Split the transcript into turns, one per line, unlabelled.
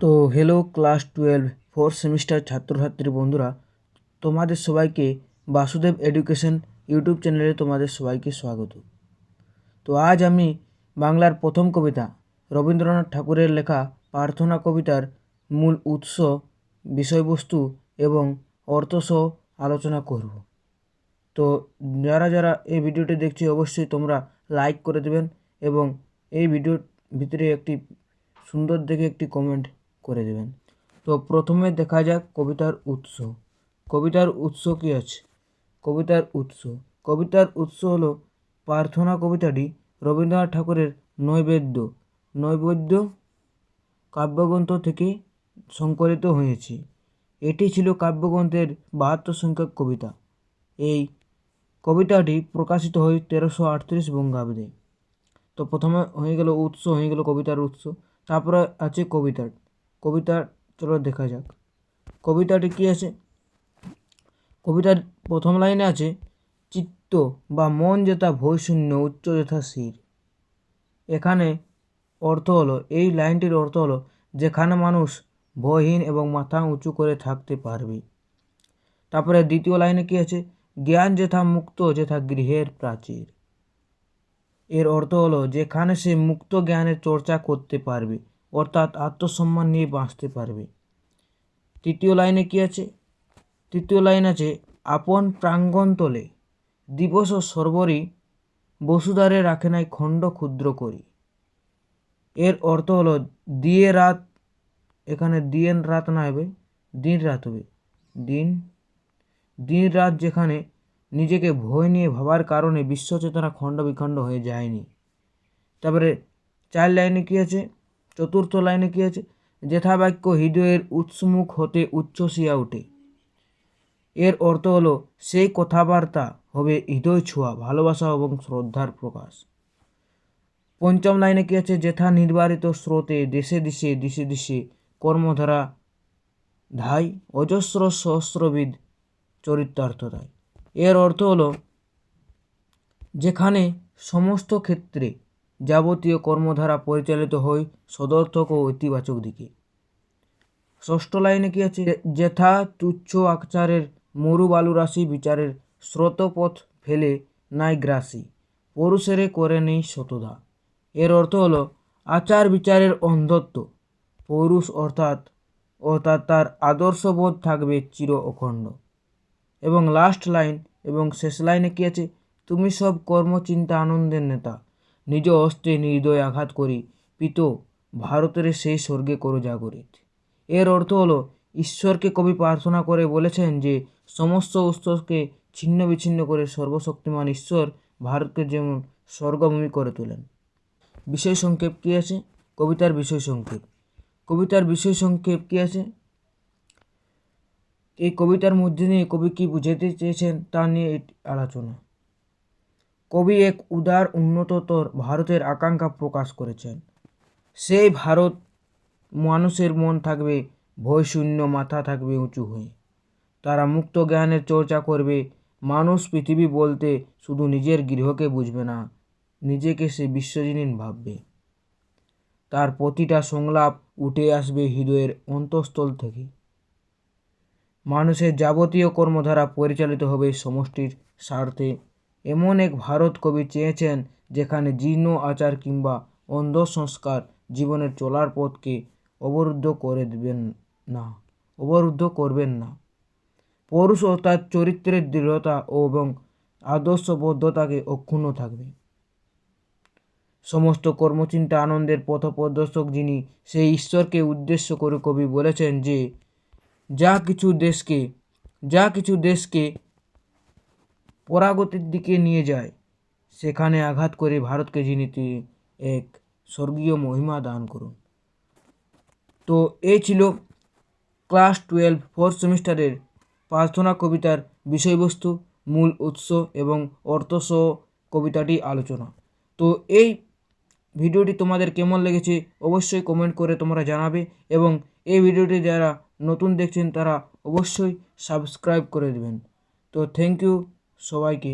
তো hello class twelve fourth semester ছাত্রছাত্রী বন্ধুরা, তোমাদের সবাইকে বাসুদেব এডুকেশন ইউটিউব চ্যানেলে তোমাদের সবাইকে স্বাগত। তো আজ আমি বাংলার প্রথম কবিতা রবীন্দ্রনাথ ঠাকুরের লেখা প্রার্থনা কবিতার মূল উৎস, বিষয়বস্তু এবং অর্থসহ আলোচনা করব। তো যারা যারা এই ভিডিওটি দেখছি অবশ্যই তোমরা লাইক করে দেবেন এবং এই ভিডিওর ভিতরে একটি সুন্দর দেখে একটি কমেন্ট করে দেবেন। তো প্রথমে দেখা যাক কবিতার উৎস। কবিতার উৎস কী আছে? কবিতার উৎস। কবিতার উৎস হলো প্রার্থনা কবিতাটি রবীন্দ্রনাথ ঠাকুরের নৈবেদ্য। নৈবেদ্য কাব্যগ্রন্থ থেকে সংকলিত হয়েছে। এটি ছিল কাব্যগ্রন্থের বাহাত্তর সংখ্যক কবিতা। এই কবিতাটি প্রকাশিত হয় তেরোশো আটত্রিশ বঙ্গাব্দে। তো প্রথমে হয়ে গেল উৎস, হয়ে গেল কবিতার উৎস। তারপরে আছে কবিতা কবিতা, চলো দেখা যাক। কবিতাটি কী আছে? কবিতার প্রথম লাইনে আছে, চিত্ত বা মন যেথা ভয়শূন্য উচ্চ যথা শির। এখানে অর্থ হলো, এই লাইনটির অর্থ হলো, যেখানে মানুষ ভয়হীন এবং মাথা উঁচু করে থাকতে পারবে। তারপরে দ্বিতীয় লাইনে কী আছে? জ্ঞান যেথা মুক্ত, যেথা গৃহের প্রাচীর। এর অর্থ হলো, যেখানে সে মুক্ত জ্ঞানের চর্চা করতে পারবে। অর্থাৎ আত্মসম্মান নিয়ে বাঁচতে পারবে। তৃতীয় লাইনে কি আছে? তৃতীয় লাইন আছে, আপন প্রাঙ্গণ তলে, দিবস ও সর্বরই বসুধারে রাখে নাই খণ্ড ক্ষুদ্র করি। এর অর্থ হলো, দিয়ে রাত, এখানে দিন রাত না হবে, দিন রাত হবে। দিন দিন রাত যেখানে নিজেকে ভয় নিয়ে ভাবার কারণে বিশ্বচেতনা খণ্ড বিখণ্ড হয়ে যায়নি। তারপরে চার লাইনে কী আছে? চতুর্থ লাইনে কী আছে? যেথা বাক্য হৃদয়ের উৎসমুখ হতে উচ্ছ্বসিয়া ওঠে। এর অর্থ হলো, সেই কথাবার্তা হবে হৃদয় ছোঁয়া, ভালোবাসা এবং শ্রদ্ধার প্রকাশ। পঞ্চম লাইনে কী আছে? যেথা নির্বারিত স্রোতে দেশে দেশে দিশে দিশে কর্মধারা ধাই, অজস্র সহস্রবিদ চরিতার্থ দেয় এর অর্থ হলো, যেখানে সমস্ত ক্ষেত্রে যাবতীয় কর্মধারা পরিচালিত হয় সদর্থক ও ইতিবাচক দিকে। ষষ্ঠ লাইনে কি আছে? যেথা তুচ্ছ আচারের মরু বালু রাশি বিচারের স্রোতপথ ফেলে নাই গ্রাসী, পুরুষেরে করে নেই শতধা এর অর্থ হল, আচার বিচারের অন্ধত্ব, পৌরুষ অর্থাৎ অর্থাৎ তার আদর্শবোধ থাকবে চির অখণ্ড। এবং লাস্ট লাইন এবং শেষ লাইনে কী আছে? তুমি সব কর্মচিন্তা আনন্দের নেতা নিজ অস্ত্রে নির্দয় আঘাত করি, পিত, ভারতের সেই স্বর্গে করো জাগরিত। এর অর্থ হলো, ঈশ্বরকে কবি প্রার্থনা করে বলেছেন যে, সমস্ত উৎসকে ছিন্ন বিচ্ছিন্ন করে সর্বশক্তিমান ঈশ্বর ভারতকে যেমন স্বর্গভূমি করে তোলেন। বিষয় সংক্ষেপ কী আছে? কবিতার বিষয় সংক্ষেপ। কবিতার বিষয় সংক্ষেপ কী আছে? এই কবিতার মধ্যে দিয়ে কবি কী বুঝাতে চেয়েছেন তা নিয়ে আলোচনা। কবি এক উদার উন্নততর ভারতের আকাঙ্ক্ষা প্রকাশ করেছেন। সেই ভারত মানুষের মন থাকবে ভয়শূন্য মাথা থাকবে উঁচু হয়ে। তারা মুক্ত জ্ঞানের চর্চা করবে, মানুষ পৃথিবী বলতে শুধু নিজের গৃহকে বুঝবে না, নিজেকে সে বিশ্বজনীন ভাববে। তার প্রতিটা সংলাপ উঠে আসবে হৃদয়ের অন্তঃস্থল থেকে। মানুষের যাবতীয় কর্মধারা পরিচালিত হবে সমষ্টির স্বার্থে এমন এক ভারত কবি চেয়েছেন যেখানে জীর্ণ আচার কিংবা অন্ধ সংস্কার জীবনের চলার পথকে অবরুদ্ধ করে দেবেন না, অবরুদ্ধ করবেন না। পৌরুষ ও তার চরিত্রের দৃঢ়তা ও এবং আদর্শবদ্ধতাকে অক্ষুণ্ণ থাকবে। সমস্ত কর্মচিন্তা আনন্দের পথপ্রদর্শক যিনি, সেই ঈশ্বরকে উদ্দেশ্য করে কবি বলেছেন যে, যা কিছু দেশকে, যা কিছু দেশকে পরাগতির দিকে নিয়ে যায়। সেখানে আঘাত করে ভারতকে যিনি এক স্বর্গীয় মহিমা দান করুন। তো এই ছিল ক্লাস টুয়েলভ, ফোর্থ সেমিস্টারের প্রার্থনা কবিতার বিষয়বস্তু, মূল উৎস এবং অর্থসহ কবিতাটি আলোচনা। তো এই ভিডিওটি তোমাদের কেমন লেগেছে অবশ্যই কমেন্ট করে তোমরা জানাবে এবং এই ভিডিওটি যারা নতুন দেখছেন তারা অবশ্যই সাবস্ক্রাইব করে দেবেন। তো থ্যাংক ইউ সবাইকে